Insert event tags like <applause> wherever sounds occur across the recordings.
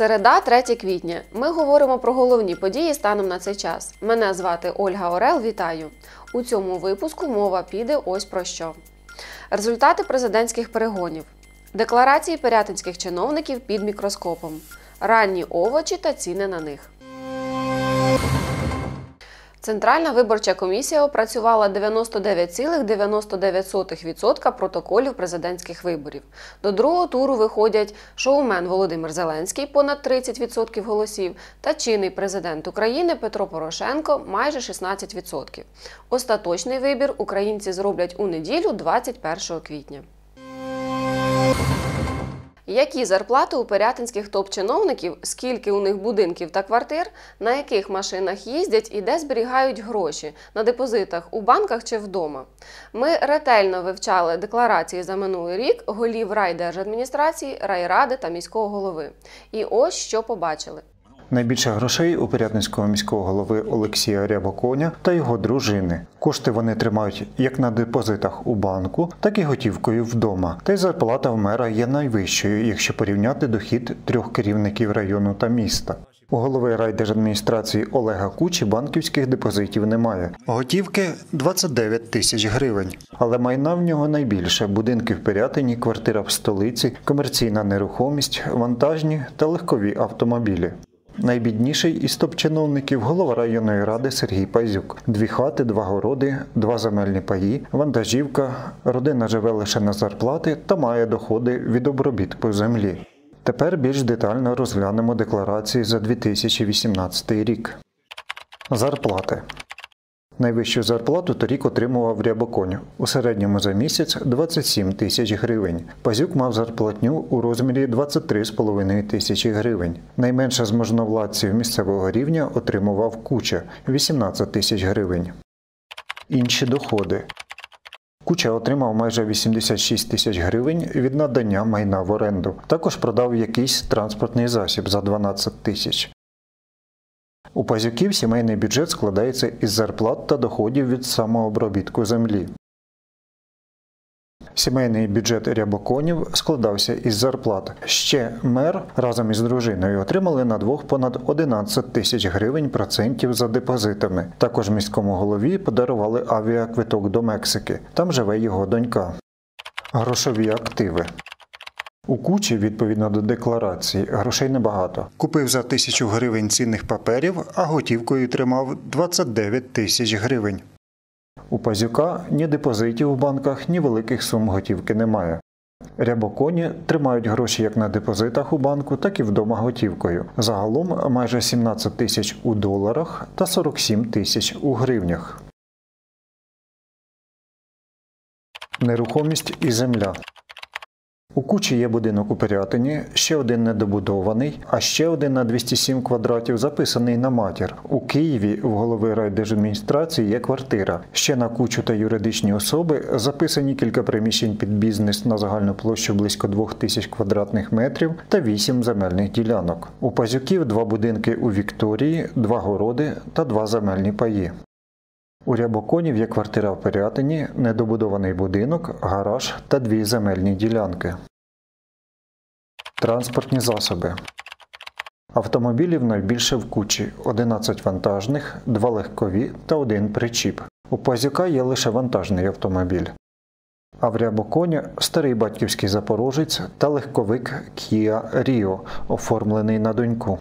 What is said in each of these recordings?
Середа, 3 квітня. Ми говоримо про головні події станом на цей час. Мене звати Ольга Орел. Вітаю. У цьому випуску мова піде ось про що. Результати президентських перегонів, декларації пирятинських чиновників під мікроскопом, ранні овочі та ціни на них. Центральна виборча комісія опрацювала 99,99% протоколів президентських виборів. До другого туру виходять шоумен Володимир Зеленський понад 30% голосів та чинний президент України Петро Порошенко майже 16%. Остаточний вибір українці зроблять у неділю 21 квітня. Які зарплати у пирятинських топ-чиновників, скільки у них будинків та квартир, на яких машинах їздять і де зберігають гроші на депозитах у банках чи вдома? Ми ретельно вивчали декларації за минулий рік голів райдержадміністрації, райради та міського голови. І ось що побачили. Найбільше грошей у Пирятинського міського голови Олексія Рябоконя та його дружини. Кошти вони тримають як на депозитах у банку, так і готівкою вдома. Та й зарплата в мера є найвищою, якщо порівняти дохід трьох керівників району та міста. У голови райдержадміністрації Олега Кучі банківських депозитів немає. Готівки 29 тисяч гривень. Але майна в нього найбільше: будинки в Пирятині, квартира в столиці, комерційна нерухомість, вантажні та легкові автомобілі. Найбідніший із топ-чиновників голова районної ради Сергій Пазюк. Дві хати, два городи, два земельні паї, вантажівка. Родина живе лише на зарплати та має доходи від обробітку землі. Тепер більш детально розглянемо декларації за 2018 рік. Зарплати. Найвищу зарплату торік отримував Рябоконь. У середньому за місяць 27 тисяч гривень. Пазюк мав зарплатню у розмірі 23,5 тисячі гривень. Найменше з можновладців місцевого рівня отримував Куча 18 тисяч гривень. Інші доходи. Куча отримав майже 86 тисяч гривень від надання майна в оренду. Також продав якийсь транспортний засіб за 12 тисяч. У пазюків сімейний бюджет складається із зарплат та доходів від самообробітку землі. Сімейний бюджет рябоконів складався із зарплат. Ще мер разом із дружиною отримали на двох понад 11 тисяч гривень процентів за депозитами. Також міському голові подарували авіаквиток до Мексики. Там живе його донька. Грошові активи. У кучі, відповідно до декларації, грошей небагато. Купив за тисячу гривень цінних паперів, а готівкою тримав 29 тисяч гривень. У пазюка ні депозитів у банках, ні великих сум готівки немає. Рябоконі тримають гроші як на депозитах у банку, так і вдома готівкою. Загалом майже 17 тисяч у доларах та 47 тисяч у гривнях. Нерухомість і земля. У кучі є будинок у Пирятині, ще один недобудований, а ще один на 207 квадратів записаний на матір. У Києві в голови райдержадміністрації є квартира. Ще на кучу та юридичні особи записані кілька приміщень під бізнес на загальну площу близько 2000 квадратних метрів та 8 земельних ділянок. У пазюків два будинки у Вікторії, два городи та два земельні паї. У Рябоконів є квартира в Пирятині, недобудований будинок, гараж та дві земельні ділянки. Транспортні засоби. Автомобілів найбільше в кучі 11 вантажних, 2 легкові та один причіп. У Пазюка є лише вантажний автомобіль. А в Рябоконі старий батьківський запорожець та легковик Kia Rio, оформлений на доньку.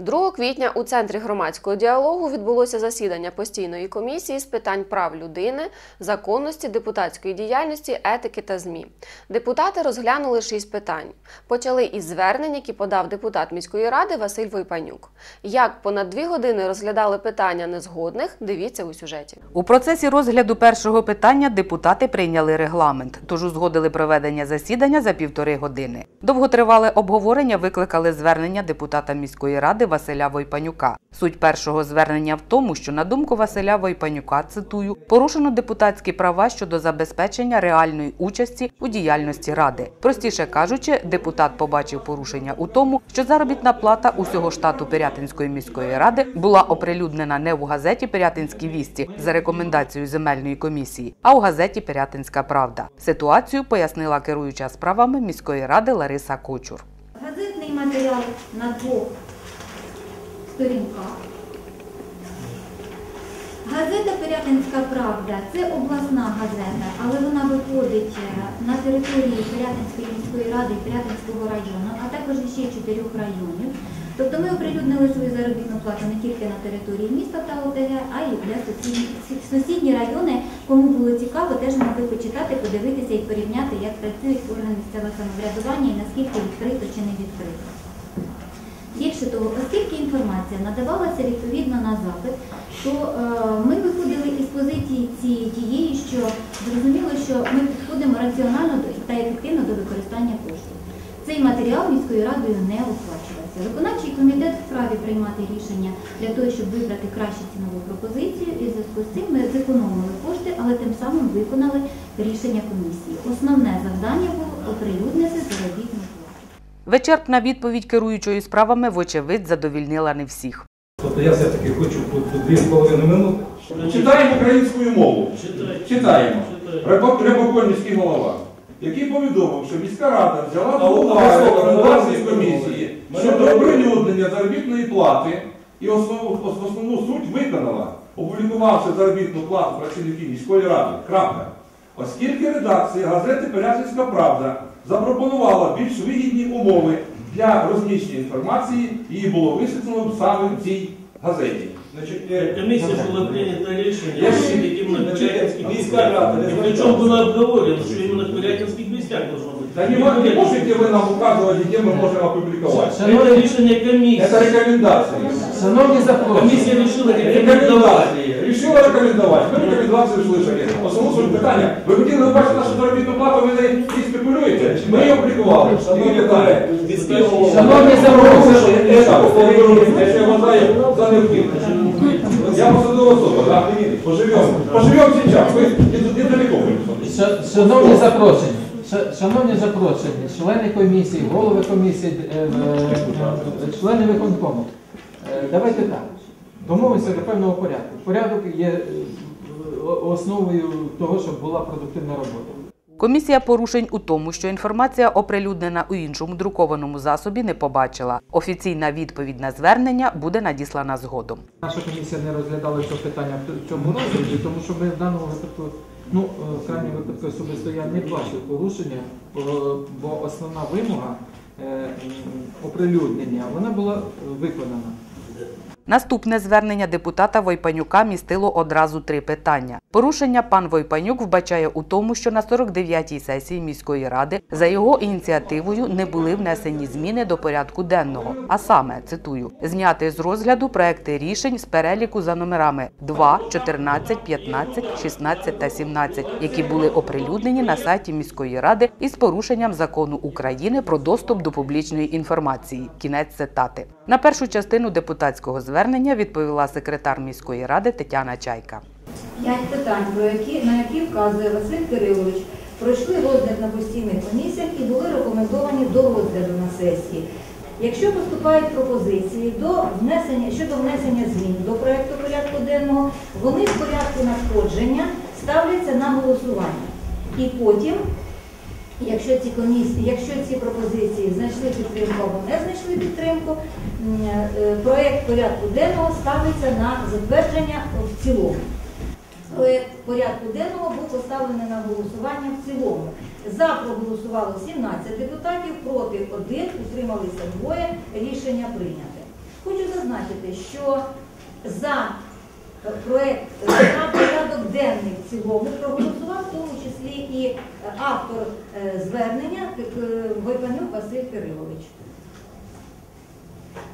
2 квітня у центрі громадського діалогу відбулося засідання постійної комісії з питань прав людини, законності, депутатської діяльності, етики та ЗМІ. Депутати розглянули шість питань. Почали із звернень, які подав депутат міської ради Василь Войпанюк. Як понад дві години розглядали питання незгодних, дивіться у сюжеті. У процесі розгляду першого питання депутати прийняли регламент, тож узгодили проведення засідання за півтори години. Довготривале обговорення викликали звернення депутата міської ради Василя Войпанюка. Суть першого звернення в тому, що на думку Василя Войпанюка, цитую, порушено депутатські права щодо забезпечення реальної участі у діяльності ради. Простіше кажучи, депутат побачив порушення у тому, що заробітна плата усього штату Пирятинської міської ради була оприлюднена не в газеті Пирятинські вісті за рекомендацією земельної комісії, а у газеті Пирятинська Правда. Ситуацію пояснила керуюча справами міської ради Лариса Кочур. Газетний матеріал на двох сторінках. Газета Пирятинська Правда це обласна газета, але вона виходить е, на території Пирятинської міської ради і Пирятинського району, а також ще чотирьох районів. Тобто ми оприлюднили свою заробітну плату не тільки на території міста та ОТГ, а й для сусідні, сусідні райони. Кому було цікаво, теж могли почитати, подивитися і порівняти, як працюють органи місцевого самоврядування і наскільки відкрито чи не відкрито. Більше того, оскільки інформація надавалася відповідно на запит, то е, ми виходили із позиції цієї тієї, що зрозуміло, що ми підходимо раціонально та ефективно до використання коштів. Цей матеріал міською радою не оплачувався. Виконавчий комітет вправі приймати рішення для того, щоб вибрати кращу цінову пропозицію, і в зв'язку з цим ми зекономили кошти, але тим самим виконали рішення комісії. Основне завдання було оприлюднити заробітну. Вичерпна відповідь керуючої справами, вочевидь, задовільнила не всіх. Тобто я все-таки хочу дві з половиною минути. Читаємо українською мову. Читаємо. Репо- голова, який повідомив, що міська рада взяла до уваги рекомендації комісії щодо оприлюднення заробітної плати і основну суть виконала, опублікувавши заробітну плату працівників міської ради. Крапка. Оскільки редакція газети Пирятинська Правда запропонувала більш вигідні умови для розміщення інформації, її було висвітлено саме в цій газеті. Значить, е, комісія було прийнято рішення, Я ж- що іменно Значить, Пирятинських міська міськах. рада не Причому зверталася. було обговорено, що іменно в Пирятинських міськах должно бути. Да не, мо- не можете вы нам указывать, где мы можем опубликовать. Це рішення комісії. Это рекомендации. Шановні запрошені, Комісія Рекомендации. рекомендувати. Ми рекомендації слышали. Основну суть питання. Ви хотіли побачити нашу заробітну плату, ви не спекулюєте. Ми її вітає. Шановні запрошені, Я вважаю за необхідне. Я посадова особа, так? Поживемо. Поживемо сейчас. Ви не- недалеко ша- шановні запрошені, шановні запрошені, члени комісії, голови комісії, е, е, члени виконкому. Е, Давайте так. Домовимося до певного порядку. Порядок є е, основою того, щоб була продуктивна робота. Комісія порушень у тому, що інформація оприлюднена у іншому друкованому засобі, не побачила. Офіційна відповідь на звернення буде надіслана згодом. Наша комісія не розглядала це питання в цьому розгляді, тому що ми в даному випадку, ну, е, в крайньому випадку особисто я не бачив порушення, е, бо основна вимога оприлюднення, вона була виконана. Наступне звернення депутата Войпанюка містило одразу три питання. Порушення пан Войпанюк вбачає у тому, що на 49-й сесії міської ради за його ініціативою не були внесені зміни до порядку денного. А саме цитую: зняти з розгляду проекти рішень з переліку за номерами 2, 14, 15, 16 та 17, які були оприлюднені на сайті міської ради із порушенням закону України про доступ до публічної інформації. Кінець цитати. На першу частину депутатського звернення відповіла секретар міської ради Тетяна Чайка. П'ять питань, про які, на які вказує Василь Кирилович, пройшли розгляд на постійних комісіях і були рекомендовані до розгляду на сесії. Якщо поступають пропозиції до внесення, щодо внесення змін до проекту порядку денного, вони в порядку надходження ставляться на голосування. І потім, якщо ці комісії, якщо ці пропозиції знайшли підтримку або не знайшли підтримку, м, е, порядку денного ставиться на затвердження в цілому. Проект порядку денного був поставлений на голосування в цілому. За проголосувало 17 депутатів, проти 1, утрималися двоє. Рішення прийняте. Хочу зазначити, що за е, проект за порядок денний в цілому проголосував в тому числі і е, автор е, звернення е, Войпанюк Василь Кирилович.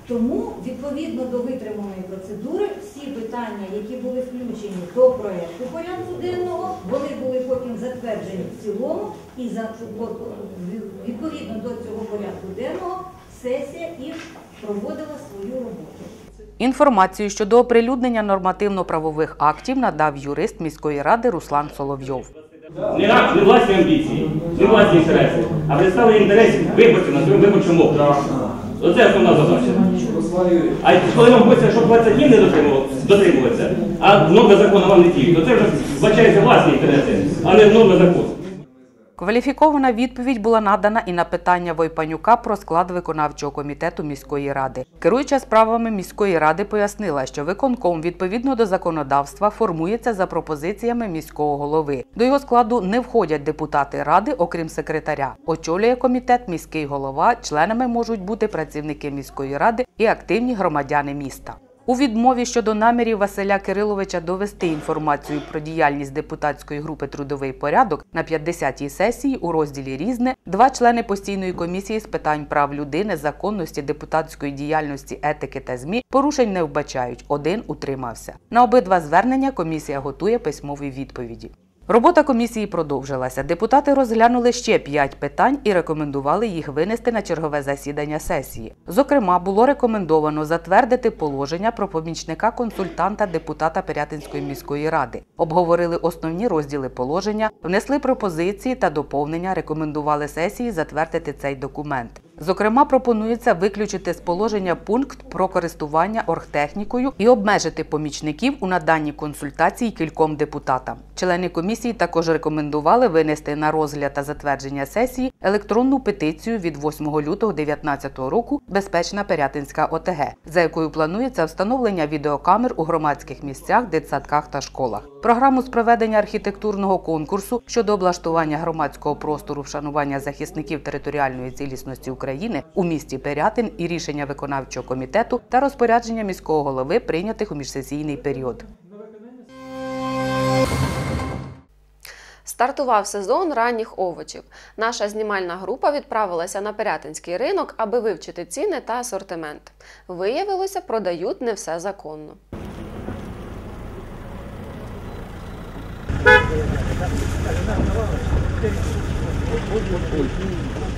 Тому, відповідно до витриманої процедури, всі питання, які були включені до проєкту порядку денного, вони були потім затверджені в цілому і за, відповідно до цього порядку денного сесія їх проводила свою роботу. Інформацію щодо оприлюднення нормативно-правових актів надав юрист міської ради Руслан Соловйов. Не, на- не власні амбіції, не власні інтереси, а представлення інтересів виборців на своєму виборчому окрузі. Оце основна задача. А коли вам хочеться, щоб 20 днів не дотримуватися, а норми закону вам не діють, то це вже вбачається власні інтереси, а не норми закону. Кваліфікована відповідь була надана і на питання Войпанюка про склад виконавчого комітету міської ради. Керуюча справами міської ради пояснила, що виконком відповідно до законодавства формується за пропозиціями міського голови. До його складу не входять депутати ради, окрім секретаря. Очолює комітет міський голова. Членами можуть бути працівники міської ради і активні громадяни міста. У відмові щодо намірів Василя Кириловича довести інформацію про діяльність депутатської групи Трудовий порядок на 50-й сесії у розділі Різне два члени постійної комісії з питань прав людини, законності, депутатської діяльності, етики та змі порушень не вбачають. Один утримався. На обидва звернення комісія готує письмові відповіді. Робота комісії продовжилася. Депутати розглянули ще п'ять питань і рекомендували їх винести на чергове засідання сесії. Зокрема, було рекомендовано затвердити положення про помічника консультанта депутата Пирятинської міської ради. Обговорили основні розділи положення, внесли пропозиції та доповнення, рекомендували сесії затвердити цей документ. Зокрема, пропонується виключити з положення пункт про користування оргтехнікою і обмежити помічників у наданні консультацій кільком депутатам. Члени комісії також рекомендували винести на розгляд та затвердження сесії електронну петицію від 8 лютого 2019 року Безпечна Пирятинська ОТГ, за якою планується встановлення відеокамер у громадських місцях, дитсадках та школах. Програму з проведення архітектурного конкурсу щодо облаштування громадського простору вшанування захисників територіальної цілісності України у місті Пирятин і рішення виконавчого комітету та розпорядження міського голови прийнятих у міжсесійний період. Стартував сезон ранніх овочів. Наша знімальна група відправилася на Пирятинський ринок, аби вивчити ціни та асортимент. Виявилося, продають не все законно.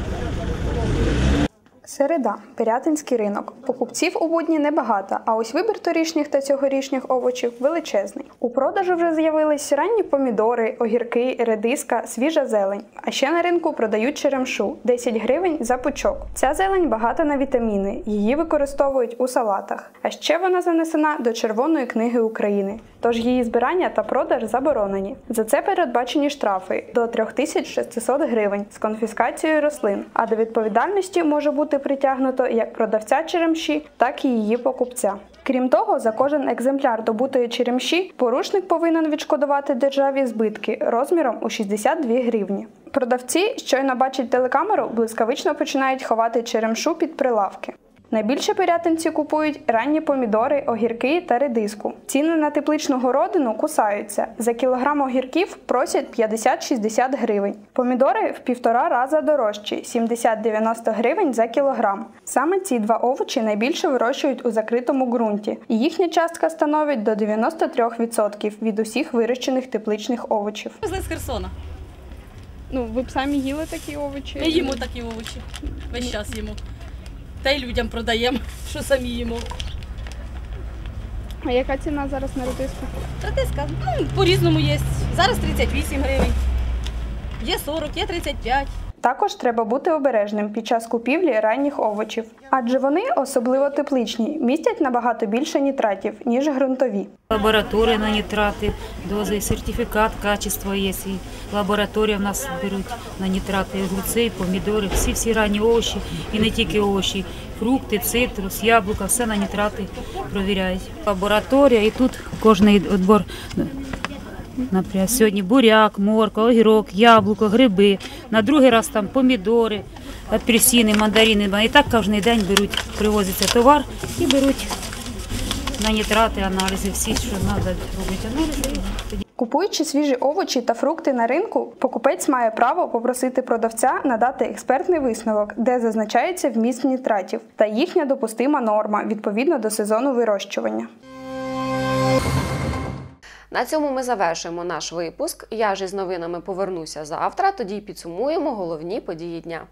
Thank you. Середа. Пирятинський ринок. Покупців у будні небагато, а ось вибір торішніх та цьогорічних овочів величезний. У продажу вже з'явились ранні помідори, огірки, редиска, свіжа зелень. А ще на ринку продають черемшу 10 гривень за пучок. Ця зелень багата на вітаміни, її використовують у салатах. А ще вона занесена до Червоної книги України. Тож її збирання та продаж заборонені. За це передбачені штрафи до 3600 гривень з конфіскацією рослин. А до відповідальності може бути притягнуто як продавця черемші, так і її покупця. Крім того, за кожен екземпляр добутої черемші порушник повинен відшкодувати державі збитки розміром у 62 гривні. Продавці, щойно бачать телекамеру, блискавично починають ховати черемшу під прилавки. Найбільше пирятинці купують ранні помідори, огірки та редиску. Ціни на тепличну городину кусаються. За кілограм огірків просять 50-60 гривень. Помідори в півтора раза дорожчі 70-90 гривень за кілограм. Саме ці два овочі найбільше вирощують у закритому ґрунті, і їхня частка становить до 93% від усіх вирощених тепличних овочів. З Херсона. Ну, ви б самі їли такі овочі? Ми їмо такі овочі. Весь час їмо. Та й людям продаємо, <laughs> що самі їмо. А яка ціна зараз на редиску? Редиска, ну, по-різному є. Зараз 38 гривень. Є 40, є 35. Також треба бути обережним під час купівлі ранніх овочів, адже вони, особливо тепличні, містять набагато більше нітратів, ніж ґрунтові. Лабораторія на нітрати, дози, сертифікат качества є. Лабораторія в нас беруть на нітрати огурці, помідори, всі всі ранні овочі і не тільки овочі, фрукти, цитрус, яблука, все на нітрати провіряють. Лабораторія і тут кожний відбор. Наприклад, сьогодні буряк, морква, огірок, яблуко, гриби. На другий раз там помідори, апельсини, мандарини. І так кожен день беруть, привозиться товар і беруть на нітрати аналізи, всі, що треба, роблять аналізи. Купуючи свіжі овочі та фрукти на ринку, покупець має право попросити продавця надати експертний висновок, де зазначається вміст нітратів та їхня допустима норма відповідно до сезону вирощування. На цьому ми завершуємо наш випуск. Я ж із новинами повернуся завтра, тоді підсумуємо головні події дня.